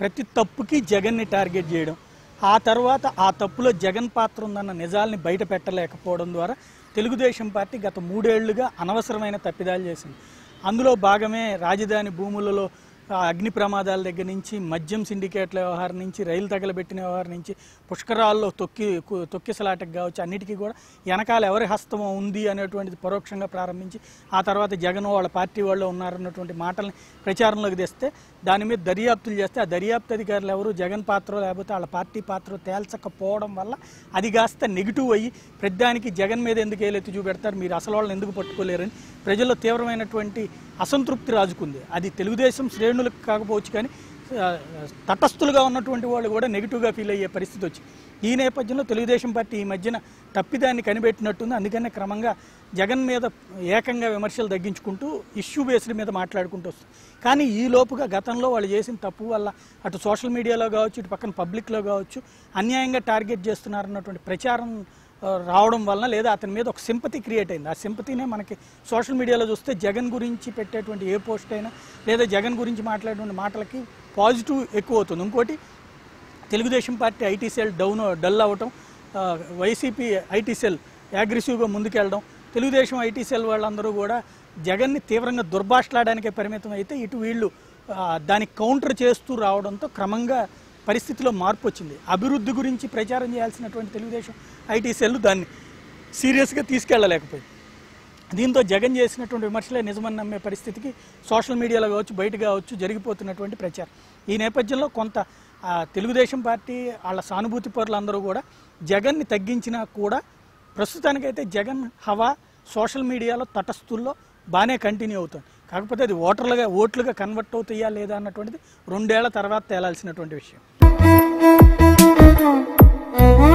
ప్రతి తప్పుకి జగన్ని టార్గెట్ చేయడం. ఆ తర్వాత ఆ తప్పులో జగన్ పాత్ర ఉందన్న నిజాల్ని బయట పెట్టలేకపోవడం ద్వారా తెలుగుదేశం పార్టీ గత మూడేళ్ళుగా అనవసరమైన తప్పిదాలు చేసింది. అందులో భాగమే రాజధాని భూములలో అగ్ని ప్రమాదాల దగ్గర నుంచి మద్యం సిండికేట్ల వ్యవహారం నుంచి రైలు తగలబెట్టిన వ్యవహారం నుంచి పుష్కరాల్లో తొక్కి తొక్కిసలాటకు కావచ్చు అన్నిటికీ కూడా వెనకాల ఎవరి హస్తం ఉంది అనేటువంటిది పరోక్షంగా ప్రారంభించి ఆ తర్వాత జగన్ వాళ్ళ పార్టీ వాళ్ళు ఉన్నారన్నటువంటి మాటల్ని ప్రచారంలోకి తెస్తే దాని మీద దర్యాప్తులు చేస్తే ఆ దర్యాప్తు అధికారులు ఎవరు? జగన్ పాత్ర లేకపోతే వాళ్ళ పార్టీ పాత్ర తేల్చకపోవడం వల్ల అది కాస్త నెగిటివ్ అయ్యి ప్రతిదానికి జగన్ మీద ఎందుకు ఏలెత్తి చూపెడతారు? మీరు అసలు వాళ్ళని ఎందుకు పట్టుకోలేరని ప్రజల్లో తీవ్రమైనటువంటి అసంతృప్తి రాజుకుంది. అది తెలుగుదేశం శ్రేణులకు కాకపోవచ్చు కానీ తటస్థులుగా ఉన్నటువంటి వాళ్ళు కూడా నెగిటివ్గా ఫీల్ అయ్యే పరిస్థితి వచ్చింది ఈ నేపథ్యంలో తెలుగుదేశం పార్టీ ఈ మధ్యన తప్పిదాన్ని కనిపెట్టినట్టుంది. అందుకనే క్రమంగా జగన్ మీద ఏకంగా విమర్శలు తగ్గించుకుంటూ ఇష్యూ బేస్డ్ మీద మాట్లాడుకుంటూ వస్తుంది. కానీ ఈ లోపుగా గతంలో వాళ్ళు చేసిన తప్పు వల్ల అటు సోషల్ మీడియాలో కావచ్చు ఇటు పక్కన పబ్లిక్లో కావచ్చు అన్యాయంగా టార్గెట్ చేస్తున్నారన్నటువంటి ప్రచారం రావడం వలన లేదా అతని మీద ఒక సింపతి క్రియేట్ అయింది. ఆ సింపతినే మనకి సోషల్ మీడియాలో చూస్తే జగన్ గురించి పెట్టేటువంటి ఏ పోస్ట్ అయినా లేదా జగన్ గురించి మాట్లాడేటువంటి మాటలకి పాజిటివ్ ఎక్కువ అవుతుంది. ఇంకోటి Telugu Desam party IT cell down dull అవ్వటం వైసీపీ ఐటీ సెల్ అగ్రెసివ్గా ముందుకెళ్ళడం తెలుగుదేశం ఐటీ సెల్ వాళ్ళందరూ కూడా జగన్ని తీవ్రంగా దుర్భాషలాడానికే పరిమితం అయితే ఇటు వీళ్ళు దానికి కౌంటర్ చేస్తూ రావడంతో క్రమంగా పరిస్థితిలో మార్పు వచ్చింది. అభివృద్ధి గురించి ప్రచారం చేయాల్సినటువంటి తెలుగుదేశం ఐటీ సెల్ దాన్ని సీరియస్గా తీసుకెళ్ళలేకపోయింది దీంతో జగన్ చేసినటువంటి విమర్శలే నిజమని నమ్మే పరిస్థితికి సోషల్ మీడియాలో కావచ్చు బయట కావచ్చు జరిగిపోతున్నటువంటి ప్రచారం. ఈ నేపథ్యంలో కొంత తెలుగుదేశం పార్టీ వాళ్ళ సానుభూతి పరులందరూ కూడా జగన్ని తగ్గించినా కూడా ప్రస్తుతానికైతే జగన్ హవా సోషల్ మీడియాలో తటస్థుల్లో బాగానే కంటిన్యూ అవుతుంది. కాకపోతే అది ఓటర్లుగా ఓట్లుగా కన్వర్ట్ అవుతాయా లేదా అన్నటువంటిది రెండేళ్ళ తర్వాత తేలాల్సినటువంటి విషయం. Oh.